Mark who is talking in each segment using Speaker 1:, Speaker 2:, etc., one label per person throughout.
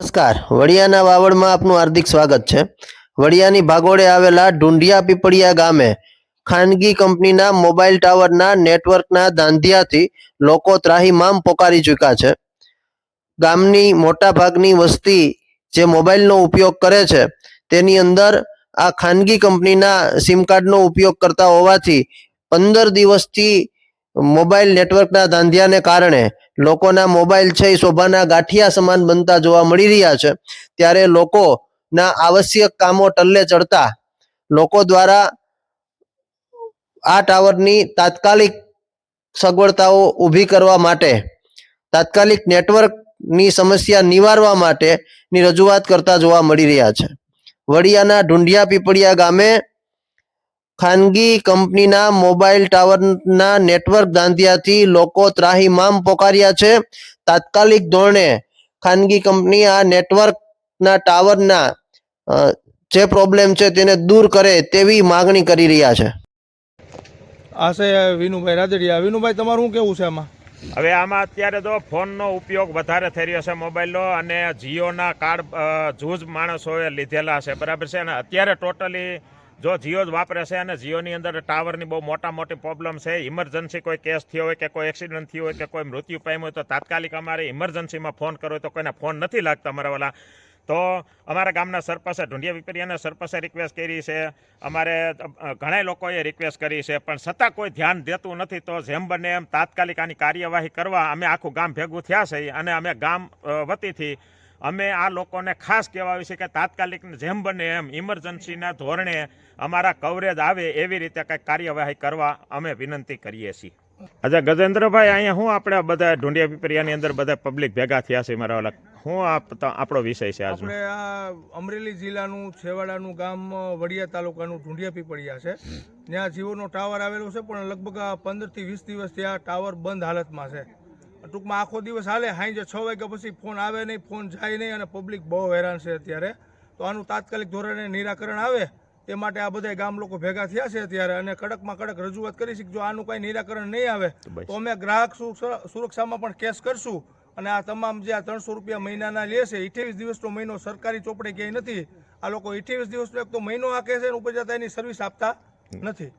Speaker 1: નમસ્કાર. વડિયાના વાવડમાં આપનું હાર્દિક સ્વાગત છે. વડિયાની ભાગોળે આવેલા ઢુંઢિયા પીપળિયા ગામે ખાનગી કંપનીના મોબાઈલ ટાવરના નેટવર્કના ધાંધિયાથી લોકો ત્રાહીમામ પોકારી ચૂક્યા છે. ગામની મોટા ભાગની વસ્તી જે મોબાઈલનો ઉપયોગ કરે છે, તેની અંદર આ ખાનગી કંપનીના સિમ કાર્ડનો ઉપયોગ કરતા હોવાથી પંદર દિવસથી મોબાઈલ નેટવર્કના ધાંધિયાને કારણે લોકોના મોબાઈલ છે એ શોભાના ગાંઠિયા સમાન બનતા જોવા મળી રહ્યા છે. ત્યારે લોકોના આવશ્યક કામો ટલ્લે ચડતા લોકો દ્વારા આ ટાવરની તાત્કાલિક સગવડતાઓ ઊભી કરવા માટે, તાત્કાલિક નેટવર્કની સમસ્યા નિવારવા માટેની રજૂઆત કરતા જોવા મળી રહ્યા છે. વડિયાના ઢુંઢિયા પીપળિયા ગામે ખાનગી કંપનીના મોબાઈલ ટાવરના નેટવર્ક ધાંધિયાથી લોકો ત્રાહીમામ પોકાર્યા છે. તાત્કાલિક ધોરણે ખાનગી કંપની આ નેટવર્કના ટાવરના જે પ્રોબ્લેમ છે તેને દૂર કરે તેવી માગણી કરી રહ્યા છે.
Speaker 2: આ છે વિનુભાઈ રાજડિયા વિનુભાઈ તમારું શું કેવું છે આમાં?
Speaker 3: હવે આમાં અત્યારે તો ફોનનો ઉપયોગ વધારે થઈ રહ્યો છે મોબાઈલનો અને જીઓના કાર્ડ જૂજ માણસોએ લીધેલા છે. બરાબર છે અને અત્યારે ટોટલી જો જીઓ જ વાપરે છે અને જીઓની અંદર ટાવરની બહુ મોટા મોટી પ્રોબ્લેમ છે. ઇમરજન્સી કોઈ કેસ થયો હોય કે કોઈ એક્સિડન્ટ થયો હોય કે કોઈ મૃત્યુ પામ્યું હોય તો તાત્કાલિક અમારે ઇમરજન્સીમાં ફોન કરો તો કોઈને ફોન નથી લાગતા અમારા વાલા. તો અમારા ગામના સરપંચે ઢુંઢિયા વિપરિયાના સરપંચે રિક્વેસ્ટ કરી છે. અમારે ઘણા લોકોએ રિક્વેસ્ટ કરી છે, પણ છતાં કોઈ ધ્યાન દેતું નથી તો જેમ બને એમ તાત્કાલિક આની કાર્યવાહી કરવા અમે આખું ગામ ભેગું થયા છે. અને અમે ગામ વતીથી અમે આ લોકોને ખાસ કહેવાયું છે કે તાત્કાલિક જેમ બને એમ ઇમરજન્સીના ધોરણે અમારા કવરેજ આવે એવી રીતે કંઈક કાર્યવાહી કરવા અમે વિનંતી કરીએ છીએ. અચ્છા, ગજેન્દ્રભાઈ, અહીંયા હું આપણે બધા ઢુંડિયા પીપરિયાની અંદર બધા પબ્લિક ભેગા થયા છે મારા ઓલા. હું આપ- આપણો વિષય છે
Speaker 2: આપણે આ અમરેલી જિલ્લાનું, છેવાડાનું ગામ, વડિયા તાલુકાનું ઢુંઢિયા પીપળિયા છે. ત્યાં જીઓનો ટાવર આવેલો છે, પણ લગભગ પંદરથી વીસ દિવસથી આ ટાવર બંધ હાલતમાં છે. ટૂંકમાં આખો દિવસ હાલે સાંજે છ વાગ્યા પછી ફોન આવે નહીં ફોન જાય નહીં અને પબ્લિક બહુ હેરાન છે અત્યારે. તો આનું તાત્કાલિક ધોરણે નિરાકરણ આવે તે માટે આ બધા ગામ લોકો ભેગા થયા છે અત્યારે અને કડકમાં કડક રજૂઆત કરી છે જો આનું કાંઈ નિરાકરણ નહીં આવે તો અમે ગ્રાહક સુરક્ષા- સુરક્ષામાં પણ કેસ કરશું. અને આ તમામ જે આ ત્રણસો રૂપિયા મહિનાના લે છે અઠ્યાવીસ દિવસનો મહિનો સરકારી ચોપડે ક્યાંય નથી. આ લોકો અઠ્યાવીસ દિવસનો એક તો મહિનો હાકે છે અને ઉપર જતા એની સર્વિસ આપતા નથી.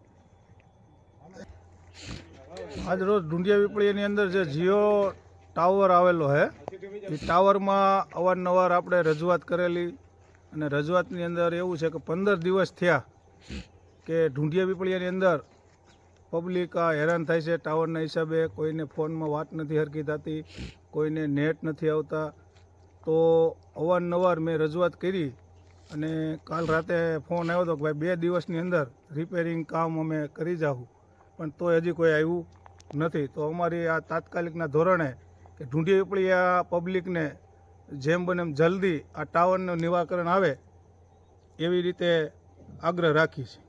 Speaker 2: આજ રોજ ઢુંડિયા વિપળીની અંદર જે જીઓ ટાવર આવેલો છે એ ટાવરમાં અવારનવાર આપણે રજૂઆત કરેલી અને રજૂઆતની અંદર એવું છે કે પંદર દિવસ થયા કે ઢુંડિયા વિપળિયાની અંદર પબ્લિક હેરાન થાય છે ટાવરના હિસાબે, કોઈને ફોનમાં વાત નથી હરકી થતી, કોઈને નેટ નથી આવતા. તો અવારનવાર મેં રજૂઆત કરી અને કાલ રાતે ફોન આવ્યો હતો કે ભાઈ બે દિવસની અંદર રિપેરિંગ કામ અમે કરી જાઉં પણ તોય હજી કોઈ આવ્યું નથી. તો અમારી આ તાત્કાલિકના ધોરણે કે ઢૂંઢી આ પબ્લિકને જેમ બને એમ જલ્દી આ ટાવરનું નિવાકરણ આવે એવી રીતે આગ્રહ રાખી છે.